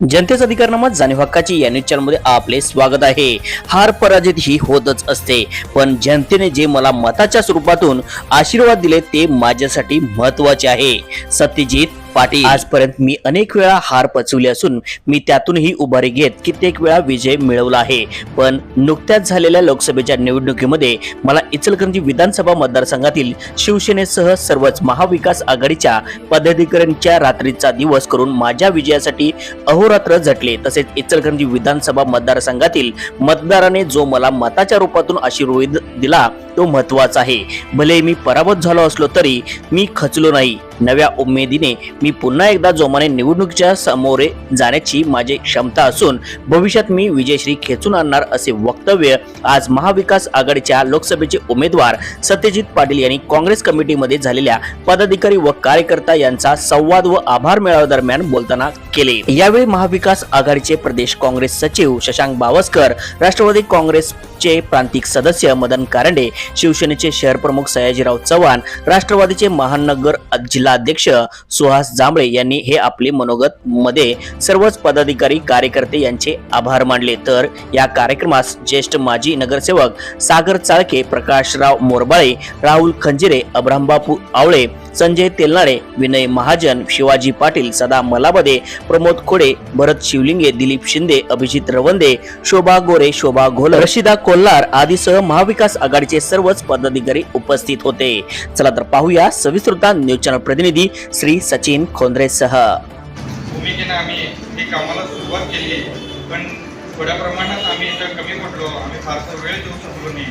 जनतेचा अधिकारनामा जाणीव हक्काची या न्यूज चॅनलमध्ये आपले स्वागत आहे. हार पराजित ही होतच असते. पण जनतेने जे मला मताच्या स्वरूपातून आशीर्वाद दिले ते माझ्यासाठी महत्त्वाचे आहे. सत्यजित पाटील. आजपर्यंत मी अनेक वेळा हार पचवली असून मी त्यातूनही उभारी घेत कित्येक वेळा विजय मिळवला आहे. पण नुकत्याच झालेल्या लोकसभेच्या निवडणुकीमध्ये मला इचलकरंजी विधानसभा मतदारसंघातील शिवसेनेसह सर्वच महाविकास आघाडीच्या पदाधिकाऱ्यांच्या रात्रीचा दिवस करून माझ्या विजयासाठी अहोरात्र झटले. तसेच इचलकरंजी विधानसभा मतदारसंघातील मतदाराने जो मला मताच्या रूपातून आशीर्वाद दिला तो महत्त्वाचा आहे. भले मी पराभूत झालो असलो तरी मी खचलो नाही. नव्या उमेदीने मी पुन्हा एकदा जोमाने निवडणुकीच्या समोरे जाण्याची माझी क्षमता असून भविष्यात मी विजयश्री खेचून आणणार असे वक्तव्य आज महाविकास आघाडीच्या लोकसभेचे उमेदवार सत्यजित पाटील यांनी काँग्रेस कमिटीमध्ये झालेल्या पदाधिकारी व कार्यकर्ता यांचा संवाद व आभार मेळाव्या दरम्यान बोलताना केले. यावेळी महाविकास आघाडीचे प्रदेश काँग्रेस सचिव शशांक बावस्कर राष्ट्रवादी काँग्रेसचे प्रांतिक सदस्य मदन कारंडे शिवसेनेचे शहर प्रमुख सयाजीराव चव्हाण राष्ट्रवादीचे महानगर जिल्हाध्यक्ष सुहास जांभळे यांनी हे आपले मनोगत मध्ये सर्वच पदाधिकारी कार्यकर्ते यांचे आभार मानले. तर या कार्यक्रमास ज्येष्ठ माजी नगरसेवक सागर चाळके प्रकाशराव मोरबाळे राहुल खंजिरे अब्राहमबापू आवळे संजय तेलनाडे विनय महाजन शिवाजी पाटील सदा मलाबदे प्रमोद खोडे भरत शिवलिंगे दिलीप शिंदे अभिजित रवंदे शोभा गोरे शोभा घोल रशिदा कोल्हार आदीसह महाविकास आघाडीचे सर्वच पदाधिकारी उपस्थित होते. चला तर पाहूया सविस्तृता न्यूज चॅनल प्रतिनिधी श्री सचिन खोंद्रेसह भूमिकेनं आम्ही कामाला सुरुवात केली पण थोड्या प्रमाणात आम्ही इथं कमी पडलो. आम्ही फारसा वेळ देऊ शकलो नाही.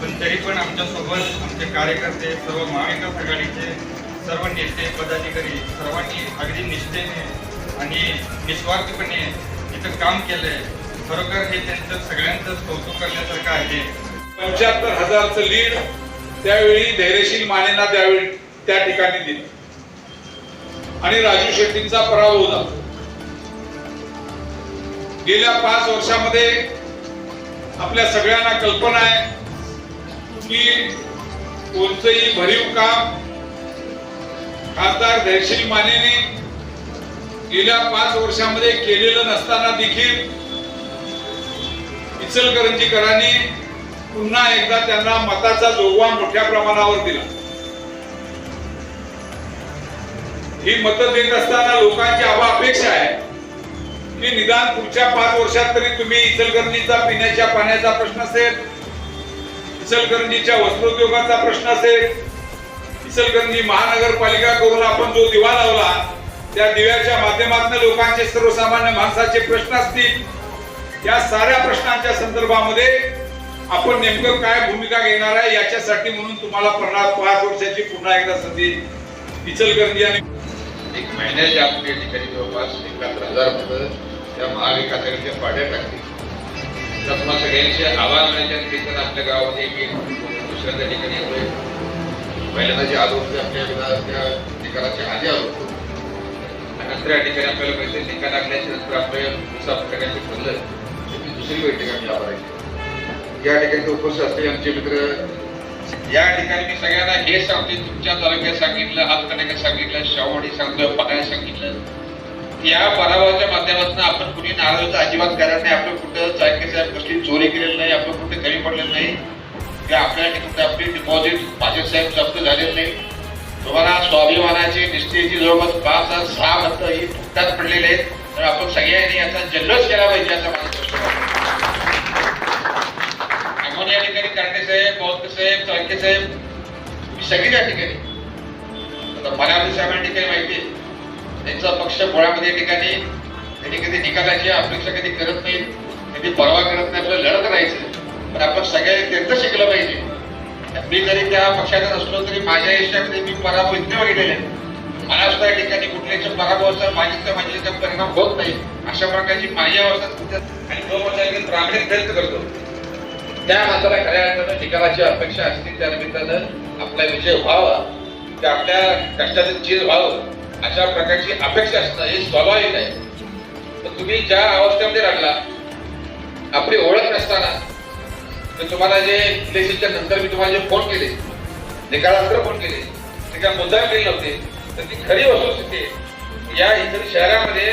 पण तरी पण आमच्यासोबत आमचे कार्यकर्ते सर्व महाविकास आघाडीचे सर्व नेते पदाधिकारी सर्वांनी अगदी निष्ठेने आणि निस्वार्थपणे इथं काम केलंय. खरोखर हे त्यांचं सगळ्यांचं कौतुक करण्यासारखं आहे. पंच्याहत्तर हजारचं लीड त्यावेळी धैर्यशील मानेना त्यावेळी त्या ठिकाणी दिलं. आणि राजू शेट्टींचा पराभव झाला. गेल्या पाच वर्षामध्ये आपल्या सगळ्यांना कल्पना आहे की कोणतंही भरीव काम खासदार धैर्यशील मानेने गेल्या पाच वर्षामध्ये केलेलं नसताना देखील इचलकरंजीकरांनी पुन्हा एकदा त्यांना मताचा जोगवा मोठ्या प्रमाणावर दिला. ही मतं देत असताना लोकांची आवा अपेक्षा आहे की निदान पुढच्या पाच वर्षात तरी तुम्ही इचलकरणीचा पिण्याच्या पाण्याचा प्रश्न असेल इचलकरंजीच्या वस्त्रोद्योगाचा प्रश्न असेल इचलकरंजी महानगरपालिका करून आपण जो दिवा लावला त्या दिव्याच्या माध्यमातून लोकांचे सर्वसामान्य माणसाचे प्रश्न असतील. या साऱ्या प्रश्नांच्या संदर्भामध्ये आपण नेमकं काय भूमिका घेणार आहे याच्यासाठी म्हणून तुम्हाला पन्नास पाच वर्षाची पुन्हा एकदा संधी इचलकरंजी आणि एक महिन्याच्या आत ठिकाणी जवळपास एकाहत्तर हजार मतं त्या महाविकास आघाडीच्या पाड्या टाकतील. तर तुम्हा सगळ्यांचे आवाज मिळण्याच्या निमित्तानं आपल्या गावामध्ये एक दुसऱ्या त्या ठिकाणी येतोय. पहिल्यांदा जे आलो होते आपल्या त्या ठिकाणाचे आधी आलो होतो नंतर या ठिकाणी आपल्याला माहिती आहे, ठिकाण लागल्याच्या नंतर आपल्या दुसरा प्रकारचे ठरलं तर दुसरी बैठक आम्ही आवारायची या ठिकाणी उपस्थित असलेले आमचे मित्र या ठिकाणी मी सगळ्यांना हे सांगते तुमच्या तालुक्यात सांगितलं हातकणंगल्यात सांगितलं शाहूवाडी सांगितलं पगार सांगितलं. या पराभवाच्या माध्यमातून आपण कुणी नाराज अजिबात करत नाही. आपलं कुठं चाळके गोष्टी चोरी केलेलं नाही आपलं कुठे कमी पडलेलं नाही. किंवा आपल्या ठिकाणी आपली डिपॉझिट माझे साहेब जप्त झालेलं नाही. तुम्हाला स्वाभिमानाची निष्ठेची जवळपास पाच हजार सहा मतं ही फुकटात पडलेले आहेत. तर आपण सगळ्यांनी याचा जल्लोष केला पाहिजे असा माझा प्रश्न आहे. या ठिकाणी कारणे साहेब बौद्ध साहेब चाळके साहेब मी सगळी त्या ठिकाणी. आता मला आपल्या साहेबांना ठिकाणी माहिती आहे. त्यांचा पक्ष मुळामध्ये या ठिकाणी त्याची कधी निकालाची अपेक्षा कधी करत नाही कधी परवा करत नाही आपल्याला लढत राहायचं. पण आपण सगळ्यांनी त्यांचं शिकलं पाहिजे. मी जरी त्या पक्षाचा असलो तरी माझ्या आयुष्यामध्ये मी पराभव इतके बघितलेले मला सुद्धा या ठिकाणी कुठल्याच्या पराभवाचा माझ्या माझ्या परिणाम होत नाही. अशा प्रकारची माझ्या अवस्था आणि तो म्हणजे प्रामाणिक प्रयत्न करतो. त्या माणसाला खऱ्या अर्थानं निकालाची अपेक्षा असतील त्या निमित्तानं आपला विजय व्हावा ते आपल्या कष्टाचं चीज व्हावं अशा प्रकारची अपेक्षा असणं हे स्वाभाविक आहे. तर तुम्ही ज्या अवस्थेमध्ये राहिला आपली ओळख नसताना तर तुम्हाला जे इलेक्शनच्या नंतर मी तुम्हाला जे फोन केले निकालानंतर फोन केले ते काय मुद्दा केले नव्हते. तर ती खरी वस्तुस्थिती या इतर शहरामध्ये